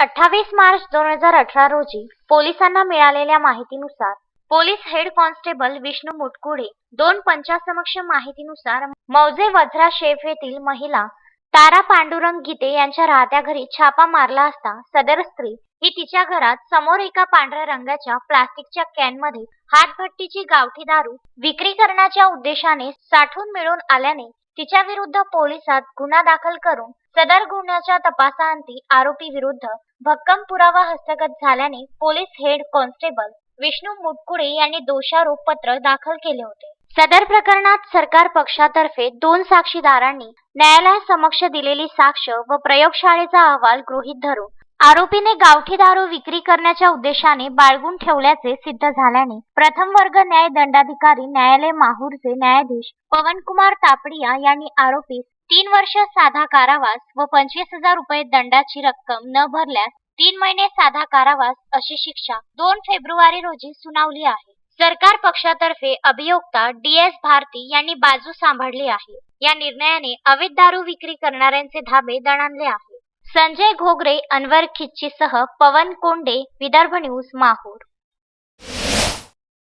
अठ्ठावीस मार्च दोन हजार अठरा रोजी पोलिसांना मिळालेल्या माहितीनुसार police head constable Vishnu Mutkude दोन पंचासमक्ष माहितीनुसार मौजे वझरा शेफ येथील महिला तारा पांडुरंग गीते यांच्या राहत्या घरी छापा मारला असता सदर स्त्री ही तिच्या घरात समोर एका पांढऱ्या रंगाच्या प्लास्टिकच्या कॅनमध्ये हातभट्टीची गावठी दारू विक्री करण्याच्या उद्देशाने साठवून मिळून आल्याने तिच्या विरुद्ध पोलिसात गुन्हा दाखल करून सदर गुन्ह्याच्या तपासाअंती आरोपी विरुद्ध भक्कम पुरावा हस्तगत झाल्याने police head constable Vishnu Mutkule यांनी दोषारोप पत्र दाखल केले होते. सदर प्रकरणात सरकार पक्षातर्फे दोन साक्षीदारांनी न्यायालयासमक्ष दिलेली साक्ष व प्रयोगशाळेचा अहवाल गृहीत धरून आरोपीने गावठी दारू विक्री करण्याच्या उद्देशाने बाळगून ठेवल्याचे सिद्ध झाल्याने प्रथम वर्ग न्याय दंडाधिकारी न्यायालय माहूरचे न्यायाधीश पवनकुमार तापडिया यांनी आरोपीस तीन वर्ष साधा कारावास व पंचवीस हजार रुपये दंडाची रक्कम न भरल्यास तीन महिने साधा कारावास अशी शिक्षा दोन फेब्रुवारी रोजी सुनावली आहे. सरकार पक्षातर्फे अभियोक्ता डी एस भारती यांनी बाजू सांभाळली आहे. या निर्णयाने अवैध दारू विक्री करणाऱ्यांचे धाबे दणाणले आहे संजय घोगरे अनवर खिच्चीसह पवन कोंडे विदर्भ न्यूज माहूर.